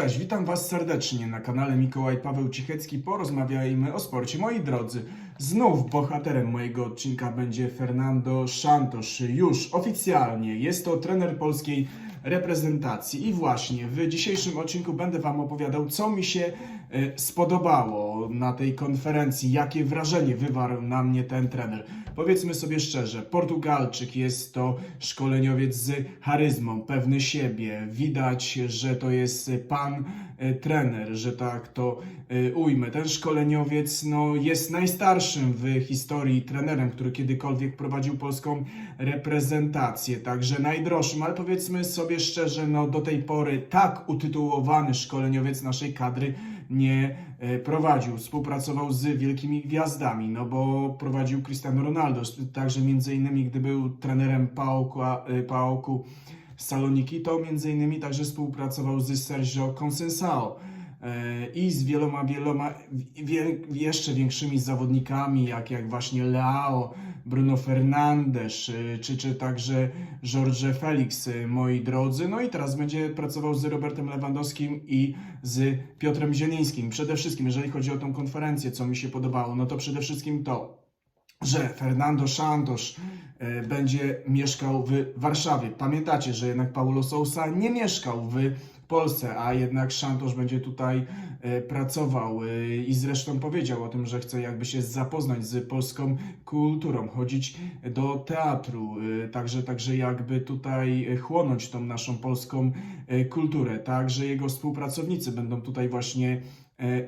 Cześć, witam Was serdecznie na kanale Mikołaj Paweł Cichecki. Porozmawiajmy o sporcie. Moi drodzy, znów bohaterem mojego odcinka będzie Fernando Santos. Już oficjalnie jest to trener polskiej reprezentacji. I właśnie w dzisiejszym odcinku będę Wam opowiadał, co mi się e, spodobało na tej konferencji, jakie wrażenie wywarł na mnie ten trener. Powiedzmy sobie szczerze, Portugalczyk jest to szkoleniowiec z charyzmą, pewny siebie. Widać, że to jest pan e, trener, że tak to e, ujmę. Ten szkoleniowiec no, jest najstarszym w historii trenerem, który kiedykolwiek prowadził polską reprezentację, także najdroższym, ale powiedzmy sobie szczerze, no do tej pory tak utytułowany szkoleniowiec naszej kadry nie e, prowadził. Współpracował z wielkimi gwiazdami, no bo prowadził Cristiano Ronaldo, także między innymi gdy był trenerem PAOK-u, e, PAOK-u Saloniki, to między innymi także współpracował z Sergio Conceição e, i z wieloma, wieloma wie, jeszcze większymi zawodnikami, jak, jak właśnie Leao, Bruno Fernandes, e, czy, czy także Jorge Felix, e, moi drodzy. No i teraz będzie pracował z Robertem Lewandowskim i z Piotrem Zielińskim. Przede wszystkim, jeżeli chodzi o tą konferencję, co mi się podobało, no to przede wszystkim to, że Fernando Santos e, będzie mieszkał w Warszawie. Pamiętacie, że jednak Paulo Sousa nie mieszkał w Polsce, a jednak Santos będzie tutaj e, pracował e, i zresztą powiedział o tym, że chce jakby się zapoznać z polską kulturą, chodzić do teatru, e, także, także jakby tutaj chłonąć tą naszą polską kulturę. Także jego współpracownicy będą tutaj właśnie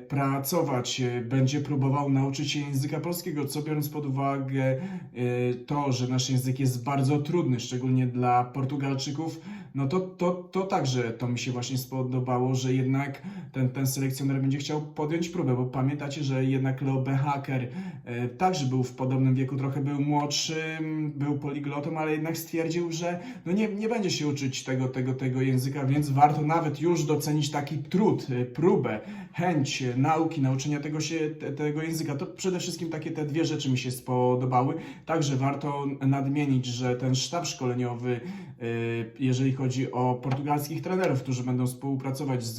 pracować, e, będzie próbował nauczyć się języka polskiego, co biorąc pod uwagę e, to, że nasz język jest bardzo trudny, szczególnie dla Portugalczyków, no to, to, to także to mi się właśnie spodobało, że jednak ten, ten selekcjoner będzie chciał podjąć próbę, bo pamiętacie, że jednak Leo Behaker e, także był w podobnym wieku, trochę był młodszym, był poliglotą, ale jednak stwierdził, że no nie, nie będzie się uczyć tego, tego, tego języka, więc warto nawet już docenić taki trud, e, próbę, chęć e, nauki, nauczenia tego, się, te, tego języka. To przede wszystkim takie te dwie rzeczy mi się spodobały. Także warto nadmienić, że ten sztab szkoleniowy, e, jeżeli chodzi o portugalskich trenerów, którzy będą współpracować z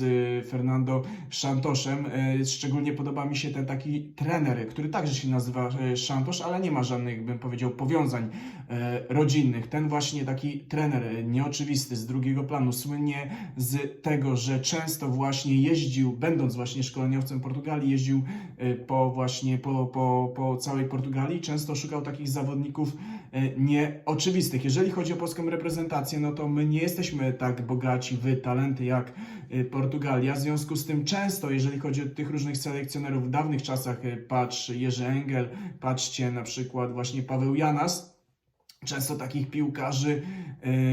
Fernando Santosem, e, szczególnie podoba mi się ten taki trener, który także się nazywa e, Santos, ale nie ma żadnych, bym powiedział, powiązań rodzinnych. Ten właśnie taki trener nieoczywisty z drugiego planu słynie z tego, że często właśnie jeździł, będąc właśnie szkoleniowcem Portugalii, jeździł e, po właśnie po, po, po całej Portugalii, często szukał takich zawodników e, nieoczywistych. Jeżeli chodzi o polską reprezentację, no to my nie jesteśmy tak bogaci w talenty jak e, Portugalia. W związku z tym często, jeżeli chodzi o tych różnych selekcjonerów w dawnych czasach, patrz Jerzy Engel, patrzcie na przykład właśnie Paweł Janas, często takich piłkarzy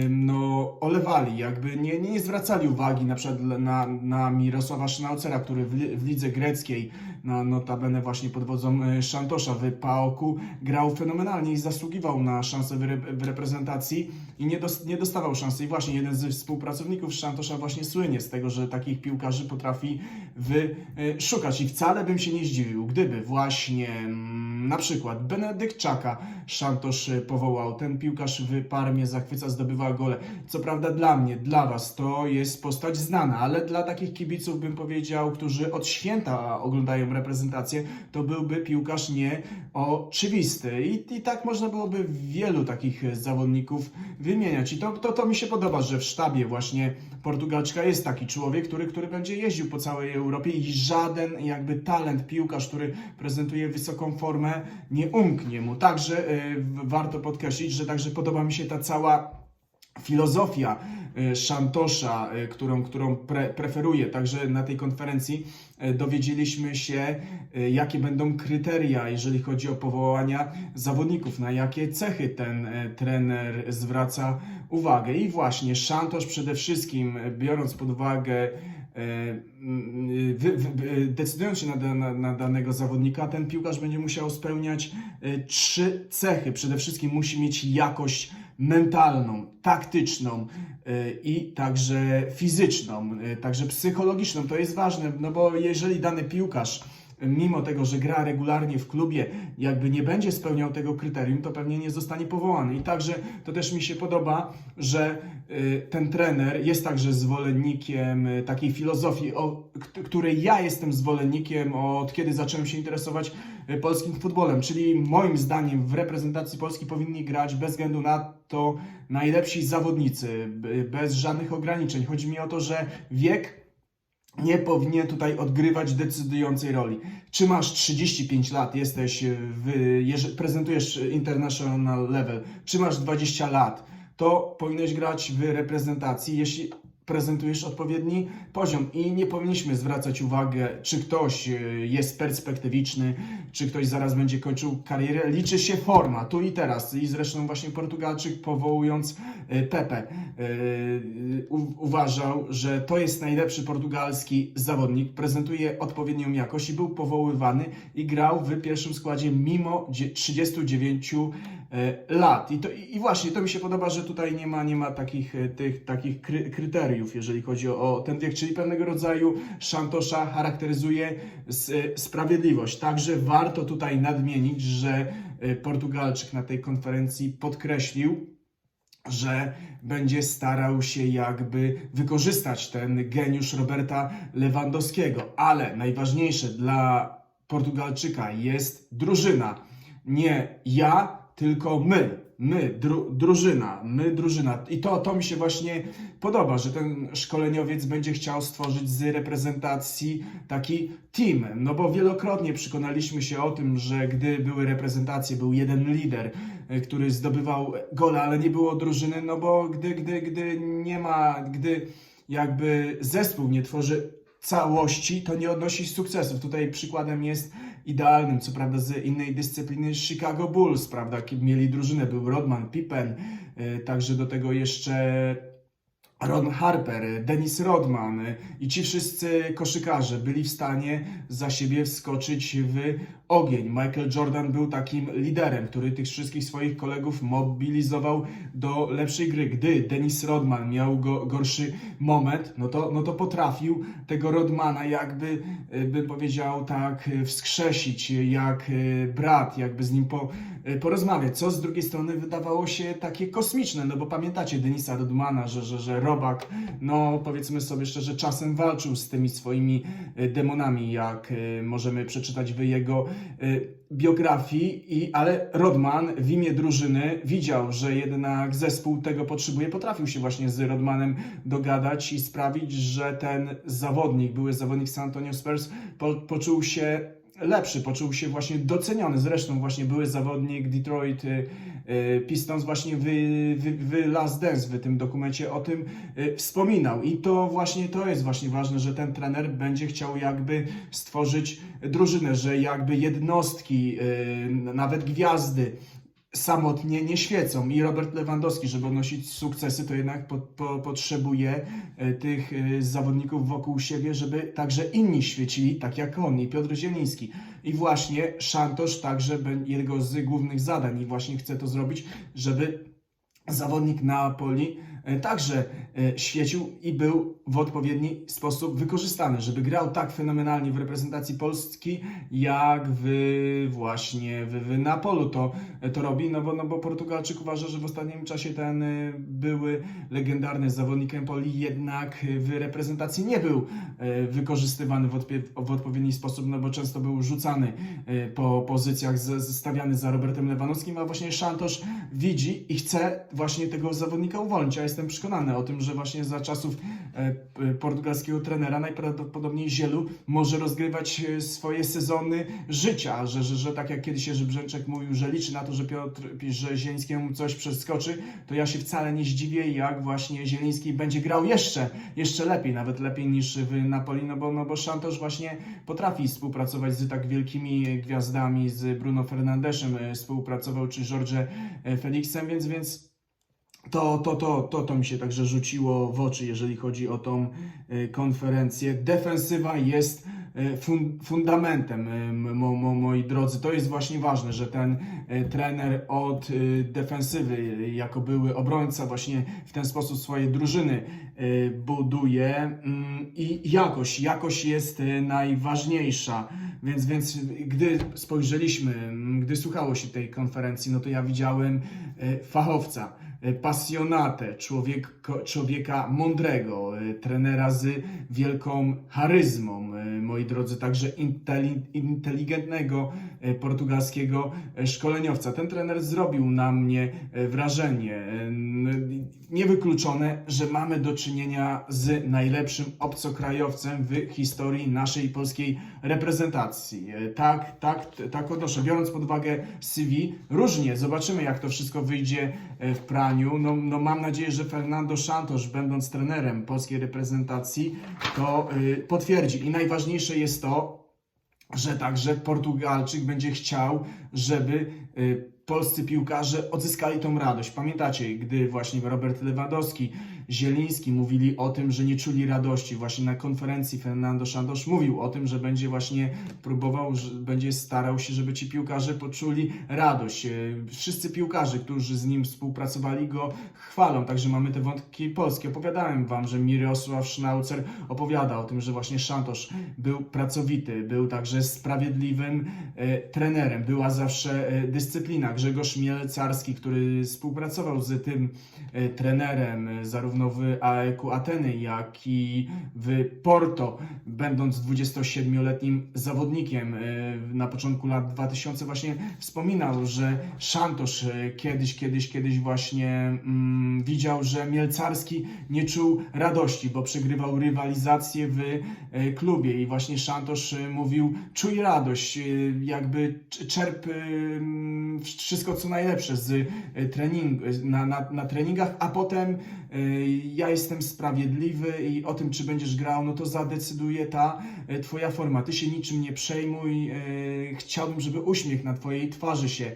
no, olewali, jakby nie, nie zwracali uwagi na przykład na, na Mirosława Schnaucera, który w, w lidze greckiej, na notabene właśnie pod wodzą e, Szantosza w PAOK-u grał fenomenalnie i zasługiwał na szansę w, re- w reprezentacji i nie, dos, nie dostawał szansy. I właśnie jeden ze współpracowników Szantosza właśnie słynie z tego, że takich piłkarzy potrafi wyszukać i wcale bym się nie zdziwił, gdyby właśnie mm, na przykład Benedykt Czaka Szantosz e, powołał. Ten piłkarz w Parmie zachwyca, zdobywa gole. Co prawda dla mnie, dla Was to jest postać znana, ale dla takich kibiców bym powiedział, którzy od święta oglądają reprezentację, to byłby piłkarz nieoczywisty. I, I tak można byłoby wielu takich zawodników wymieniać. I to, to, to mi się podoba, że w sztabie właśnie Portugalczka jest taki człowiek, który, który będzie jeździł po całej Europie i żaden jakby talent piłkarz, który prezentuje wysoką formę, nie umknie mu. Także w- warto podkreślić, że także podoba mi się ta cała filozofia Szantosza, e, którą, którą pre, preferuje. Także na tej konferencji e, dowiedzieliśmy się, e, jakie będą kryteria, jeżeli chodzi o powołania zawodników, na jakie cechy ten e, trener zwraca uwagę. I właśnie Szantosz przede wszystkim, e, biorąc pod uwagę e, decydując się na, na, na danego zawodnika, ten piłkarz będzie musiał spełniać e, trzy cechy. Przede wszystkim musi mieć jakość mentalną, taktyczną e, i także fizyczną, e, także psychologiczną. To jest ważne, no bo jeżeli dany piłkarz mimo tego, że gra regularnie w klubie, jakby nie będzie spełniał tego kryterium, to pewnie nie zostanie powołany. I także to też mi się podoba, że ten trener jest także zwolennikiem takiej filozofii, o której ja jestem zwolennikiem od kiedy zacząłem się interesować polskim futbolem. Czyli moim zdaniem w reprezentacji Polski powinni grać bez względu na to najlepsi zawodnicy, bez żadnych ograniczeń. Chodzi mi o to, że wiek nie powinien tutaj odgrywać decydującej roli. Czy masz 35 lat, jesteś w, prezentujesz international level, czy masz 20 lat, to powinieneś grać w reprezentacji, jeśli prezentujesz odpowiedni poziom i nie powinniśmy zwracać uwagę, czy ktoś e, jest perspektywiczny, czy ktoś zaraz będzie kończył karierę. Liczy się forma, tu i teraz. I zresztą właśnie Portugalczyk powołując e, Pepe e, uważał, że to jest najlepszy portugalski zawodnik, prezentuje odpowiednią jakość i był powoływany i grał w pierwszym składzie mimo dzie- 39 e, lat. I, to, I właśnie to mi się podoba, że tutaj nie ma, nie ma takich, e, tych, takich kry, kryteriów, jeżeli chodzi o, o ten wiek, czyli pewnego rodzaju szantosza charakteryzuje e, sprawiedliwość. Także warto tutaj nadmienić, że e, Portugalczyk na tej konferencji podkreślił, że będzie starał się jakby wykorzystać ten geniusz Roberta Lewandowskiego, ale najważniejsze dla Portugalczyka jest drużyna. Nie ja, tylko my. My, dru, drużyna, my, drużyna. I to, to mi się właśnie podoba, że ten szkoleniowiec będzie chciał stworzyć z reprezentacji taki team. No bo wielokrotnie przekonaliśmy się o tym, że gdy były reprezentacje, był jeden lider, y, który zdobywał gola, ale nie było drużyny, no bo gdy, gdy, gdy nie ma, gdy jakby zespół nie tworzy całości, to nie odnosi sukcesów. Tutaj przykładem jest idealnym, co prawda z innej dyscypliny, Chicago Bulls, prawda, mieli drużynę, był Rodman, Pippen, y, także do tego jeszcze Ron Harper, Dennis Rodman i ci wszyscy koszykarze byli w stanie za siebie wskoczyć w ogień. Michael Jordan był takim liderem, który tych wszystkich swoich kolegów mobilizował do lepszej gry. Gdy Dennis Rodman miał go, gorszy moment, no to, no to potrafił tego Rodmana jakby, y, bym powiedział tak, y, wskrzesić jak y, brat, jakby z nim po, porozmawiać, co z drugiej strony wydawało się takie kosmiczne, no bo pamiętacie Denisa Rodmana, że, że, że Robak, no powiedzmy sobie szczerze, czasem walczył z tymi swoimi y, demonami, jak y, możemy przeczytać w jego y, biografii, i, ale Rodman w imię drużyny widział, że jednak zespół tego potrzebuje, potrafił się właśnie z Rodmanem dogadać i sprawić, że ten zawodnik, były zawodnik San Antonio Spurs, po, poczuł się lepszy, poczuł się właśnie doceniony. Zresztą właśnie były zawodnik Detroit y, y, Pistons właśnie w, w, w Last Dance, w tym dokumencie o tym y, wspominał. I to właśnie to jest właśnie ważne, że ten trener będzie chciał jakby stworzyć drużynę, że jakby jednostki, nawet gwiazdy samotnie nie świecą i Robert Lewandowski, żeby odnosić sukcesy, to jednak po, po, potrzebuje e, tych e, zawodników wokół siebie, żeby także inni świecili, tak jak on i Piotr Zieliński. I właśnie Szantosz także jednego z głównych zadań i właśnie chce to zrobić, żeby zawodnik Napoli e, także świecił i był w odpowiedni sposób wykorzystany, żeby grał tak fenomenalnie w reprezentacji Polski, jak w właśnie w, w Napolu to, to robi, no bo, no bo Portugalczyk uważa, że w ostatnim czasie ten e, były legendarny zawodnik Empoli jednak w reprezentacji nie był e, wykorzystywany w, odpie- w odpowiedni sposób, no bo często był rzucany e, po pozycjach, stawiany za Robertem Lewandowskim, a właśnie Szantosz widzi i chce właśnie tego zawodnika uwolnić. Ja jestem przekonany o tym, że właśnie za czasów portugalskiego trenera najprawdopodobniej Zielu może rozgrywać e, swoje sezony życia, że, że, że tak jak kiedyś Jerzy Brzęczek mówił, że liczy na to, że Piotr, że Zielińskiemu coś przeskoczy, to ja się wcale nie zdziwię, jak właśnie Zieliński będzie grał jeszcze, jeszcze lepiej, nawet lepiej niż w Napoli, no bo, no bo Szantosz właśnie potrafi współpracować z tak wielkimi gwiazdami, z Bruno Fernandeszem e, współpracował, czy George e, Felixem, więc, więc to, to, to, to, to mi się także rzuciło w oczy, jeżeli chodzi o tą e, konferencję. Defensywa jest e, fun, fundamentem, e, mo, mo, moi drodzy. To jest właśnie ważne, że ten trener od defensywy, jako były obrońca, właśnie w ten sposób swoje drużyny buduje mm, i jakość, jakość jest najważniejsza. Więc, więc gdy spojrzeliśmy, gdy słuchało się tej konferencji, no to ja widziałem fachowca, pasjonatę, człowiek, człowieka mądrego, e, trenera z wielką charyzmą, e, moi drodzy, także inteli, inteligentnego e, portugalskiego e, szkoleniowca. Ten trener zrobił na mnie e, wrażenie. E, Niewykluczone, że mamy do czynienia z najlepszym obcokrajowcem w historii naszej polskiej reprezentacji. E, Tak, tak, tak odnoszę. Biorąc pod uwagę CV, różnie. Zobaczymy, jak to wszystko wyjdzie e, w praniu. No, no mam nadzieję, że Fernando Santos, będąc trenerem polskiej reprezentacji, to y, potwierdzi. I najważniejsze jest to, że także Portugalczyk będzie chciał, żeby y, polscy piłkarze odzyskali tą radość. Pamiętacie, gdy właśnie Robert Lewandowski, Zieliński mówili o tym, że nie czuli radości. Właśnie na konferencji Fernando Santos mówił o tym, że będzie właśnie próbował, że będzie starał się, żeby ci piłkarze poczuli radość. Y, Wszyscy piłkarze, którzy z nim współpracowali, go chwalą. Także mamy te wątki polskie. Opowiadałem wam, że Mirosław Schnauzer opowiada o tym, że właśnie Szantosz był pracowity, był także sprawiedliwym e, trenerem, była zawsze e, dyscyplina. Grzegorz Mielcarski, który współpracował z tym e, trenerem e, zarówno w AEK Ateny, jak i w Porto, będąc 27-letnim zawodnikiem. E, na początku lat 2000 właśnie wspominał, że Szantosz e, kiedyś, kiedyś, kiedyś właśnie mm, widział, że Mielcarski nie czuł radości, bo przegrywał rywalizację w e, klubie. I właśnie Szantosz mówił, czuj radość, jakby cz- czerp wszystko co najlepsze z e, trening, na, na, na treningach, a potem ja jestem sprawiedliwy i o tym, czy będziesz grał, no to zadecyduje ta e, twoja forma. Ty się niczym nie przejmuj. e, Chciałbym, żeby uśmiech na twojej twarzy się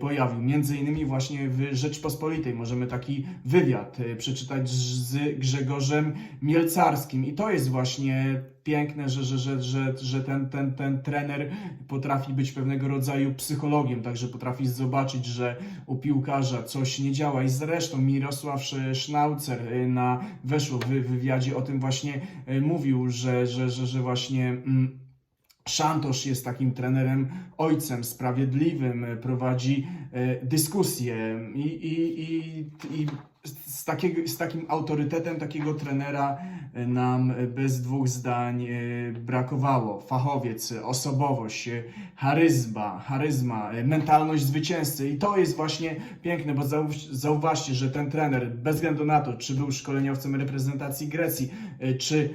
pojawił. Między innymi właśnie w Rzeczpospolitej możemy taki wywiad e, przeczytać z Grzegorzem Mielcarskim i to jest właśnie piękne, że, że, że, że, że ten, ten, ten trener potrafi być pewnego rodzaju psychologiem, także potrafi zobaczyć, że u piłkarza coś nie działa. I zresztą Mirosław Schnauzer y, na weszło w wywiadzie o tym właśnie mówił, że, że, że, że właśnie. Mm, Szantosz jest takim trenerem, ojcem sprawiedliwym, prowadzi y, dyskusje i, i, i, i z, takiego, z takim autorytetem takiego trenera nam bez dwóch zdań y, brakowało. Fachowiec, osobowość, y, charyzma, charyzma, y, mentalność zwycięzcy. I to jest właśnie piękne, bo zauw- zauważcie, że ten trener, bez względu na to, czy był szkoleniowcem reprezentacji Grecji, czy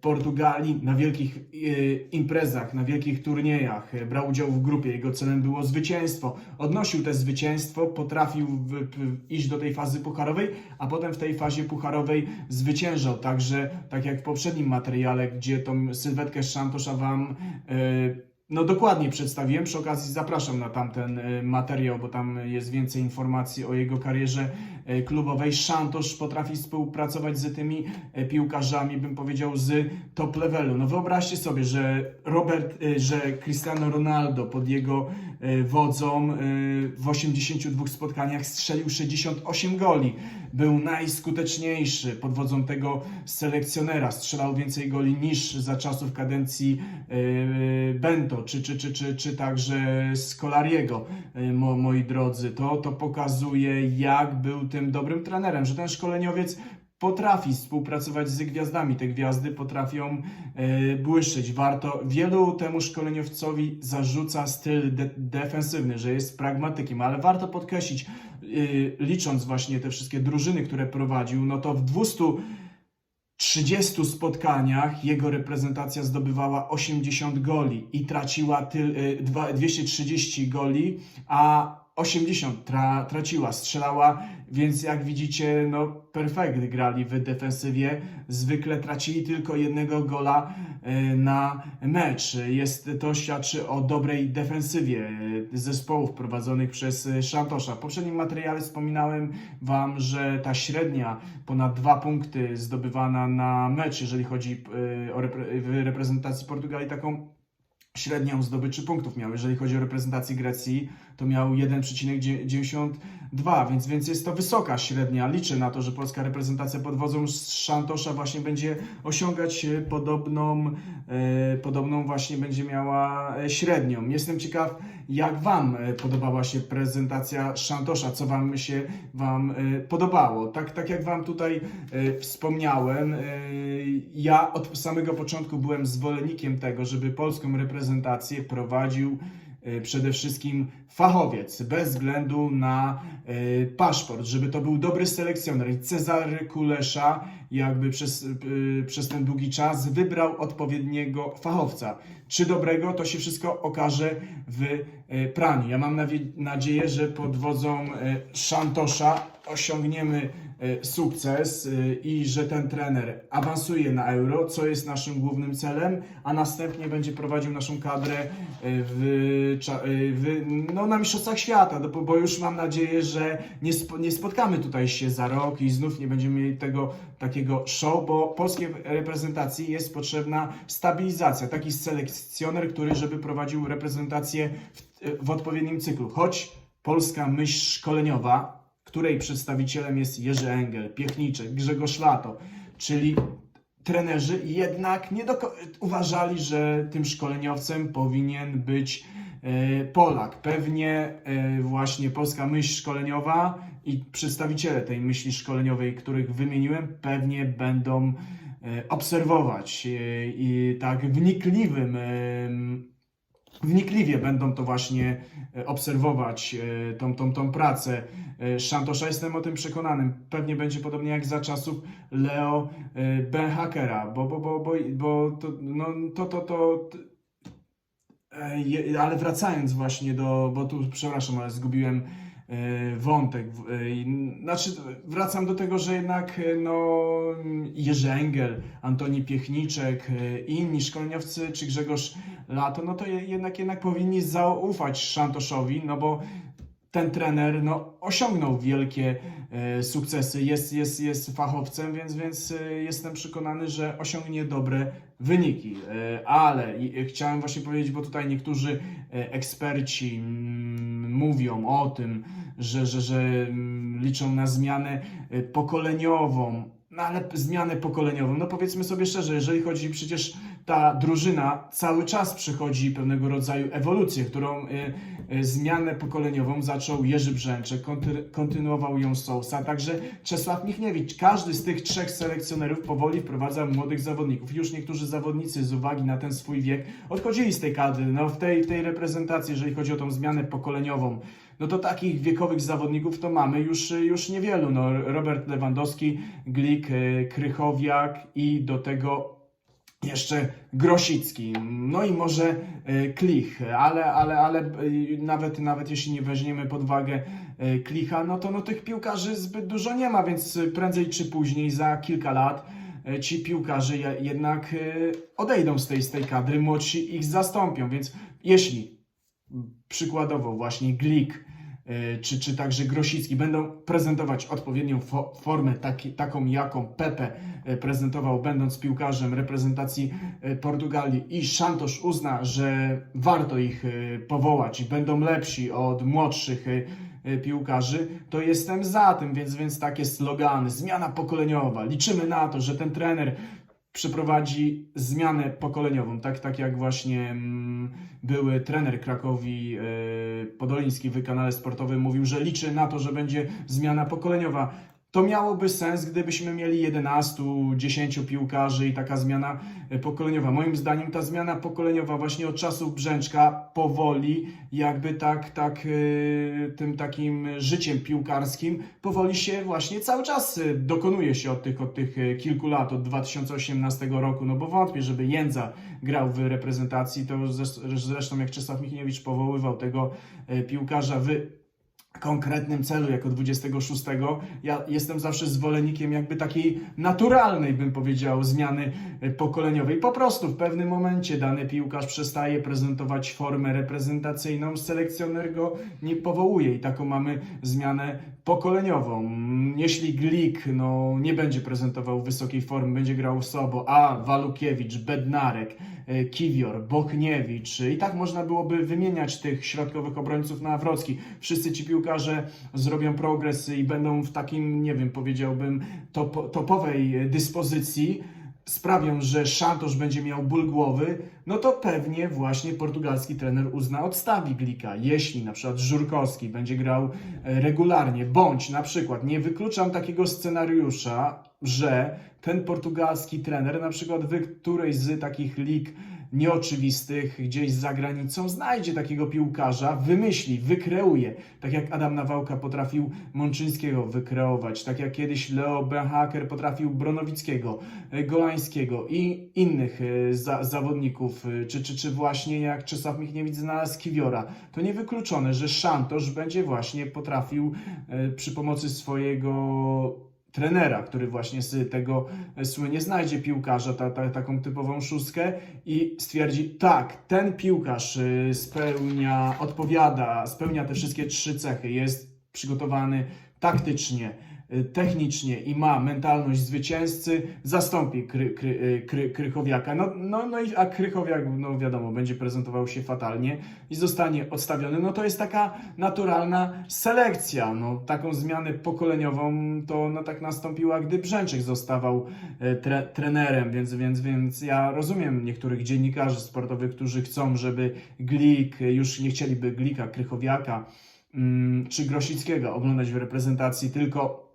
Portugalii na wielkich imprezach, na wielkich turniejach, brał udział w grupie, jego celem było zwycięstwo, odnosił te zwycięstwo, potrafił iść do tej fazy pucharowej, a potem w tej fazie pucharowej zwyciężał, także tak jak w poprzednim materiale, gdzie tą sylwetkę Szantosza wam y, no dokładnie przedstawiłem. Przy okazji zapraszam na tamten y, materiał, bo tam jest więcej informacji o jego karierze y, klubowej. Szantosz potrafi współpracować z tymi y, piłkarzami, bym powiedział, z top levelu. No wyobraźcie sobie, że Robert, że Cristiano Ronaldo pod jego wodzą w 82 spotkaniach strzelił 68 goli. Był najskuteczniejszy pod wodzą tego selekcjonera. Strzelał więcej goli niż za czasów kadencji y, Czy, czy, czy, czy, czy także Scolariego, y, mo, moi drodzy. To, to pokazuje, jak był tym dobrym trenerem, że ten szkoleniowiec potrafi współpracować z gwiazdami. Te gwiazdy potrafią e, błyszczeć. Warto, wielu temu szkoleniowcowi zarzuca styl de defensywny, że jest pragmatykiem, ale warto podkreślić, e, licząc właśnie te wszystkie drużyny, które prowadził, no to w 200 30 spotkaniach jego reprezentacja zdobywała 80 goli i traciła tyl, y, dwa- 230 goli, a 80 tra, traciła, strzelała, więc jak widzicie, no perfekt grali w defensywie. Zwykle tracili tylko jednego gola e, na mecz. Jest, to świadczy o dobrej defensywie e, zespołów prowadzonych przez e, Szantosza. W poprzednim materiale wspominałem Wam, że ta średnia ponad dwa punkty zdobywana na mecz, jeżeli chodzi o repre, w reprezentacji Portugalii, taką średnią zdobyczy punktów miał. Jeżeli chodzi o reprezentację Grecji, to miał 1,92, więc, więc jest to wysoka średnia. Liczę na to, że polska reprezentacja pod wodzą Szantosza właśnie będzie osiągać e, podobną, e, podobną właśnie będzie miała e, średnią. Jestem ciekaw, jak Wam podobała się prezentacja Szantosza, co Wam się Wam podobało. Tak, tak jak Wam tutaj wspomniałem, ja od samego początku byłem zwolennikiem tego, żeby polską reprezentację prowadził przede wszystkim fachowiec, bez względu na e, paszport, żeby to był dobry selekcjoner. I Cezary Kulesza jakby przez, e, przez ten długi czas wybrał odpowiedniego fachowca. Czy dobrego, to się wszystko okaże w praniu. Ja mam nadzieję, że pod wodzą Szantosza osiągniemy sukces e, i że ten trener awansuje na euro, co jest naszym głównym celem, a następnie będzie prowadził naszą kadrę e, w, e, w, no, na Mistrzostwach Świata, no, bo już mam nadzieję, że nie, nie spotkamy tutaj się za rok i znów nie będziemy mieli tego takiego show, bo polskiej reprezentacji jest potrzebna stabilizacja, taki selekcjoner, który żeby prowadził reprezentację w, w odpowiednim cyklu, choć polska myśl szkoleniowa, której przedstawicielem jest Jerzy Engel, Piechniczek, Grzegorz Lato, czyli trenerzy jednak nie uważali, że tym szkoleniowcem powinien być e, Polak. Pewnie e, właśnie polska myśl szkoleniowa i przedstawiciele tej myśli szkoleniowej, których wymieniłem, pewnie będą e, obserwować i tak wnikliwym wnikliwie będą to właśnie e, obserwować, e, tą, tą, tą pracę e, Szantosza. Jestem o tym przekonanym. Pewnie będzie podobnie jak za czasów Leo e, Benhakera, bo, bo, bo, bo, bo to, no, to, to, to, t- je- ale wracając właśnie do, bo tu przepraszam, ale zgubiłem wątek. W- e, i- Znaczy, wracam do tego, że jednak e, no, Jerzy Engel, Antoni Piechniczek, inni szkoleniowcy czy Grzegorz Lato, no to je- jednak, jednak powinni zaufać Szantoszowi, no bo ten trener no, osiągnął wielkie sukcesy, jest, jest, jest fachowcem, więc, więc jestem przekonany, że osiągnie dobre wyniki. Ale chciałem właśnie powiedzieć, bo tutaj niektórzy eksperci mm, mówią o tym, że, że, że mm, liczą na zmianę e, pokoleniową. No ale zmianę pokoleniową, no powiedzmy sobie szczerze, jeżeli chodzi przecież ta drużyna cały czas przechodzi pewnego rodzaju ewolucję, którą y, y, zmianę pokoleniową zaczął Jerzy Brzęczek, konty, kontynuował ją Sousa, także Czesław Michniewicz. Każdy z tych trzech selekcjonerów powoli wprowadza młodych zawodników. Już niektórzy zawodnicy z uwagi na ten swój wiek odchodzili z tej kadry. No, w tej, tej reprezentacji, jeżeli chodzi o tą zmianę pokoleniową, no to takich wiekowych zawodników to mamy już, już niewielu. No, Robert Lewandowski, Glik, y, Krychowiak i do tego jeszcze Grosicki, no i może e, Klich, ale, ale, ale e, nawet, nawet jeśli nie weźmiemy pod uwagę e, Klicha, no to no, tych piłkarzy zbyt dużo nie ma, więc prędzej czy później, za kilka lat, ci piłkarze je- jednak odejdą z tej, z tej kadry, młodsi ich zastąpią, więc jeśli przykładowo właśnie Glik czy, czy także Grosicki będą prezentować odpowiednią fo- formę, taki, taką jaką Pepe e, prezentował, będąc piłkarzem reprezentacji e, Portugalii. I Santos uzna, że warto ich e, powołać. I będą lepsi od młodszych e, e, piłkarzy, to jestem za tym, więc, więc takie slogany, zmiana pokoleniowa, liczymy na to, że ten trener przeprowadzi zmianę pokoleniową, tak, tak jak właśnie mm, były trener Krakowi e, Podoliński w kanale sportowym mówił, że liczy na to, że będzie zmiana pokoleniowa. To miałoby sens, gdybyśmy mieli 11, 10 piłkarzy i taka zmiana e, pokoleniowa. Moim zdaniem ta zmiana pokoleniowa właśnie od czasów Brzęczka powoli, jakby tak, tak e, tym takim życiem piłkarskim, powoli się właśnie cały czas e, dokonuje się od tych, od tych kilku lat, od 2018 roku, no bo wątpię, żeby Jędza grał w reprezentacji, to zresz- zresztą jak Czesław Michniewicz powoływał tego piłkarza w konkretnym celu jako 26. Ja jestem zawsze zwolennikiem jakby takiej naturalnej, bym powiedział, zmiany e, pokoleniowej. Po prostu w pewnym momencie dany piłkarz przestaje prezentować formę reprezentacyjną, selekcjoner go nie powołuje i taką mamy zmianę pokoleniową. Mm, Jeśli Glik no, nie będzie prezentował wysokiej formy, będzie grał słabo, a Walukiewicz, Bednarek, Kiwior, Bochniewicz i tak można byłoby wymieniać tych środkowych obrońców na Wrocki. Wszyscy ci piłkarze zrobią progres i będą w takim, nie wiem, powiedziałbym, top, topowej e, dyspozycji, sprawią, że Szantosz będzie miał ból głowy, no to pewnie właśnie portugalski trener uzna, odstawi Glika. Jeśli na przykład Żurkowski będzie grał e, regularnie, bądź na przykład nie wykluczam takiego scenariusza, że ten portugalski trener na przykład w którejś z takich lig nieoczywistych gdzieś za granicą znajdzie takiego piłkarza, wymyśli, wykreuje, tak jak Adam Nawałka potrafił Mączyńskiego wykreować, tak jak kiedyś Leo Benhaker potrafił Bronowickiego, Golańskiego i innych e, za, zawodników, e, czy, czy, czy właśnie jak Czesław Michniewicz znalazł Kiwiora. To niewykluczone, że Szantosz będzie właśnie potrafił e, przy pomocy swojego trenera, który właśnie z tego e, słynie, znajdzie piłkarza, ta, ta, taką typową szóstkę i stwierdzi, tak, ten piłkarz y, spełnia, odpowiada, spełnia te wszystkie trzy cechy, jest przygotowany taktycznie, technicznie i ma mentalność zwycięzcy, zastąpi kry, kry, y, kry, Krychowiaka. No, no, no i a Krychowiak, no wiadomo, będzie prezentował się fatalnie i zostanie odstawiony. No to jest taka naturalna selekcja. No, taką zmianę pokoleniową to no, tak nastąpiła, gdy Brzęczyk zostawał e, tre, trenerem, więc, więc, więc ja rozumiem niektórych dziennikarzy sportowych, którzy chcą, żeby Glik, już nie chcieliby Glika, Krychowiaka mm, czy Grosickiego oglądać w reprezentacji tylko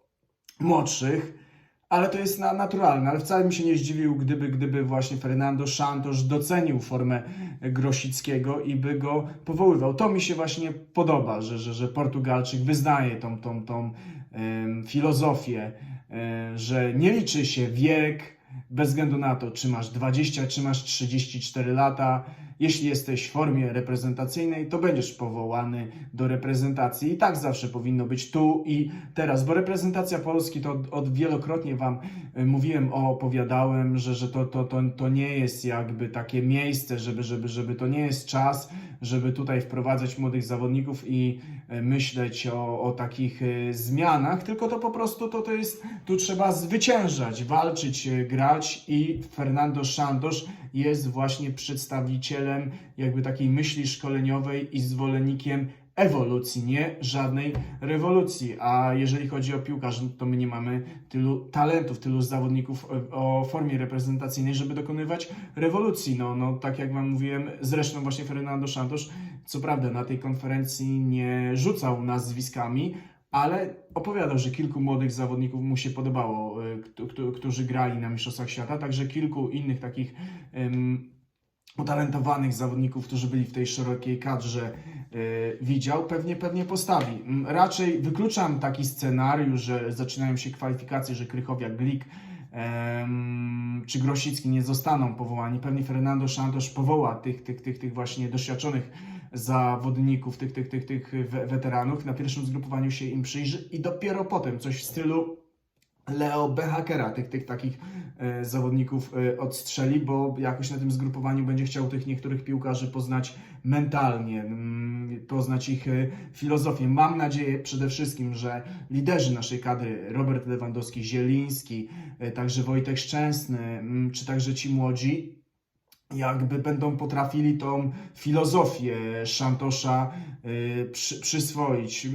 młodszych, ale to jest na, naturalne, ale wcale bym się nie zdziwił, gdyby, gdyby właśnie Fernando Santos docenił formę Grosickiego i by go powoływał. To mi się właśnie podoba, że, że, że Portugalczyk wyznaje tą, tą, tą em, filozofię, e, że nie liczy się wiek, bez względu na to, czy masz 20, czy masz 34 lata. Jeśli jesteś w formie reprezentacyjnej, to będziesz powołany do reprezentacji. I tak zawsze powinno być tu i teraz, bo reprezentacja Polski to od, od wielokrotnie Wam y, mówiłem, opowiadałem, że, że to, to, to, to nie jest jakby takie miejsce, żeby, żeby, żeby to nie jest czas, żeby tutaj wprowadzać młodych zawodników i y, myśleć o, o takich y, zmianach, tylko to po prostu to, to jest, tu trzeba zwyciężać, walczyć, grać i Fernando Santos jest właśnie przedstawicielem jakby takiej myśli szkoleniowej i zwolennikiem ewolucji, nie żadnej rewolucji. A jeżeli chodzi o piłkarzy, no to my nie mamy tylu talentów, tylu zawodników e, o formie reprezentacyjnej, żeby dokonywać rewolucji. No, no tak jak Wam mówiłem, zresztą właśnie Fernando Santos, co prawda na tej konferencji nie rzucał nazwiskami, ale opowiadał, że kilku młodych zawodników mu się podobało, któ- którzy grali na Mistrzostwach Świata, także kilku innych takich utalentowanych zawodników, którzy byli w tej szerokiej kadrze, y, widział, pewnie pewnie postawi. Mm, Raczej wykluczam taki scenariusz, że zaczynają się kwalifikacje, że Krychowiak, Glik czy Grosicki nie zostaną powołani. Pewnie Fernando Santos powoła tych, tych, tych, tych właśnie doświadczonych zawodników, tych, tych, tych, tych we- weteranów. Na pierwszym zgrupowaniu się im przyjrzy i dopiero potem coś w stylu Leo Behakera, tych, tych takich e, zawodników e, odstrzeli, bo jakoś na tym zgrupowaniu będzie chciał tych niektórych piłkarzy poznać mentalnie, mm, poznać ich e, filozofię. Mam nadzieję przede wszystkim, że liderzy naszej kadry, Robert Lewandowski, Zieliński, e, także Wojtek Szczęsny, mm, czy także ci młodzi, jakby będą potrafili tą filozofię Szantosza y, przy, przyswoić.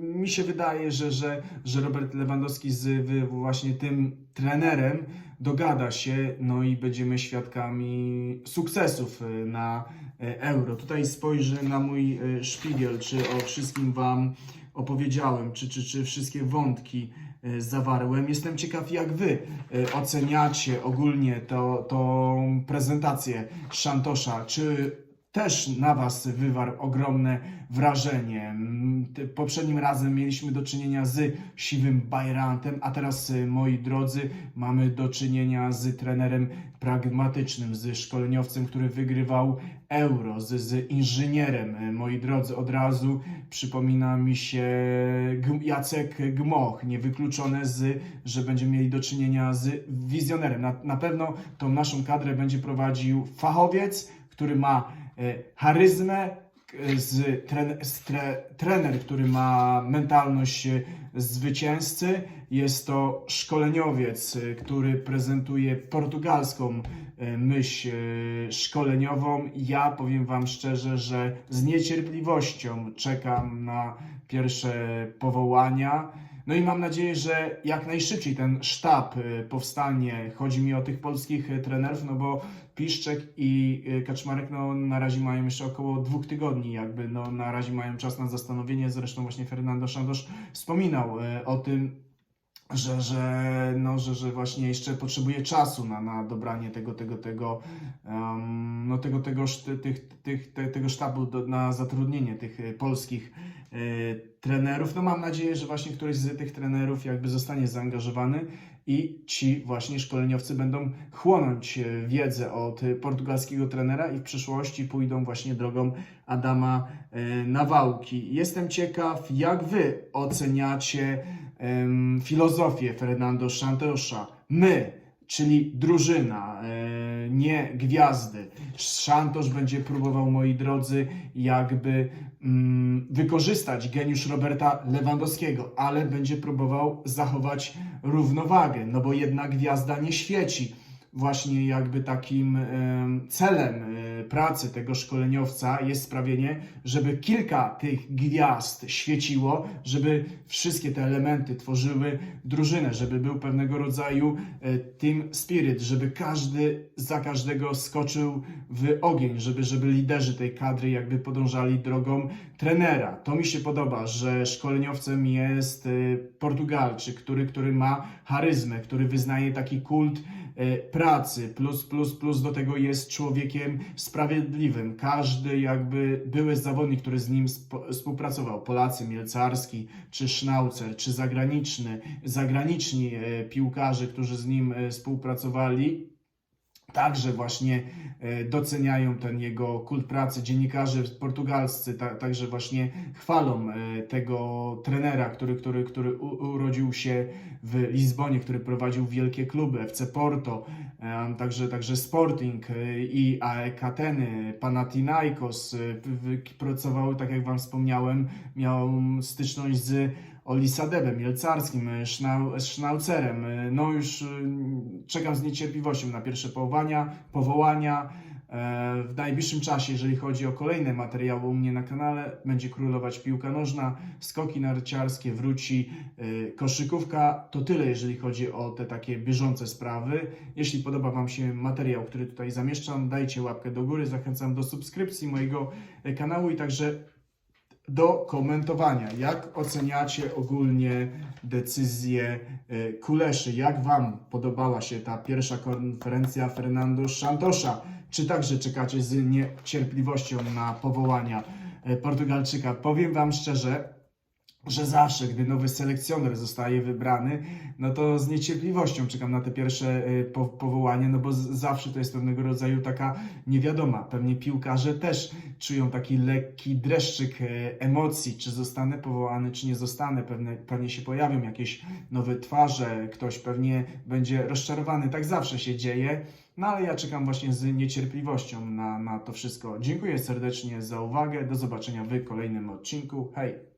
Mi się wydaje, że, że, że Robert Lewandowski z właśnie tym trenerem dogada się, no i będziemy świadkami sukcesów y, na y, Euro. Tutaj spojrzę na mój szpigiel, czy o wszystkim Wam opowiedziałem, czy, czy, czy wszystkie wątki zawarłem. Jestem ciekaw, jak Wy y, oceniacie ogólnie to, tą prezentację Szantosza. Czy też na Was wywarł ogromne wrażenie. Mm, Poprzednim razem mieliśmy do czynienia z siwym Bajrantem, a teraz, y, moi drodzy, mamy do czynienia z trenerem pragmatycznym, z szkoleniowcem, który wygrywał euro, z, z inżynierem. Y, Moi drodzy, od razu przypomina mi się Jacek Gmoch, niewykluczone z, że będziemy mieli do czynienia z wizjonerem. Na, na pewno tą naszą kadrę będzie prowadził fachowiec, który ma charyzmę, k- z, z tre, trener, który ma mentalność e, zwycięzcy. Jest to szkoleniowiec, który prezentuje portugalską myśl szkoleniową. Ja powiem Wam szczerze, że z niecierpliwością czekam na pierwsze powołania. No i mam nadzieję, że jak najszybciej ten sztab y, powstanie. Chodzi mi o tych polskich y, trenerów, no bo Piszczek i y, Kaczmarek no, na razie mają jeszcze około dwóch tygodni, jakby no, na razie mają czas na zastanowienie. Zresztą właśnie Fernando Santos wspominał y, o tym, że, że, no, że, że właśnie jeszcze potrzebuje czasu na, na dobranie tego, tego, tego, em, no, tego, tego, tych, tych, te, tego sztabu do, na zatrudnienie tych e, polskich trenerów. No mam nadzieję, że właśnie któryś z tych trenerów jakby zostanie zaangażowany i ci właśnie szkoleniowcy będą chłonąć e, wiedzę od portugalskiego trenera i w przyszłości pójdą właśnie drogą Adama e, Nawałki. Jestem ciekaw, jak wy oceniacie em, filozofię Fernando Santosza. My, czyli drużyna, e, nie gwiazdy. Santos będzie próbował, moi drodzy, jakby mm, wykorzystać geniusz Roberta Lewandowskiego, ale będzie próbował zachować równowagę, no bo jedna gwiazda nie świeci. Właśnie jakby takim em, celem pracy tego szkoleniowca jest sprawienie, żeby kilka tych gwiazd świeciło, żeby wszystkie te elementy tworzyły drużynę, żeby był pewnego rodzaju e, team spirit, żeby każdy za każdego skoczył w ogień, żeby, żeby liderzy tej kadry jakby podążali drogą trenera. To mi się podoba, że szkoleniowcem jest e, Portugalczyk, który, który ma charyzmę, który wyznaje taki kult pracy, plus, plus, plus do tego jest człowiekiem sprawiedliwym. Każdy jakby były zawodnik, który z nim współpracował, Polacy, Mielcarski, czy Schnauzer, czy zagraniczny, zagraniczni e, piłkarze, którzy z nim e, współpracowali, także właśnie e, doceniają ten jego kult pracy. Dziennikarze portugalscy ta, także właśnie chwalą e, tego trenera, który, który, który urodził się w Lizbonie, który prowadził wielkie kluby, FC Porto, e, także, także Sporting i AEK Ateny, Panathinaikos, e, w- w- pracował, tak jak Wam wspomniałem, miał styczność z Olisadebem, Mielcarskim, e, Sznau, Sznaucerem. E, No już e, czekam z niecierpliwością na pierwsze powołania, powołania. W najbliższym czasie, jeżeli chodzi o kolejne materiały u mnie na kanale, będzie królować piłka nożna, skoki narciarskie, wróci koszykówka. To tyle, jeżeli chodzi o te takie bieżące sprawy. Jeśli podoba Wam się materiał, który tutaj zamieszczam, dajcie łapkę do góry. Zachęcam do subskrypcji mojego kanału i także do komentowania. Jak oceniacie ogólnie decyzję e, Kuleszy? Jak Wam podobała się ta pierwsza konferencja Fernando Santosza? Czy także czekacie z niecierpliwością na powołania e, Portugalczyka? Powiem Wam szczerze, że zawsze, gdy nowy selekcjoner zostaje wybrany, no to z niecierpliwością czekam na te pierwsze po, powołanie, no bo zawsze to jest pewnego rodzaju taka niewiadoma. Pewnie piłkarze też czują taki lekki dreszczyk y, emocji, czy zostanę powołany, czy nie zostanę. Pewne, pewnie się pojawią jakieś nowe twarze, ktoś pewnie będzie rozczarowany. Tak zawsze się dzieje. No ale ja czekam właśnie z niecierpliwością na, na to wszystko. Dziękuję serdecznie za uwagę. Do zobaczenia w kolejnym odcinku. Hej!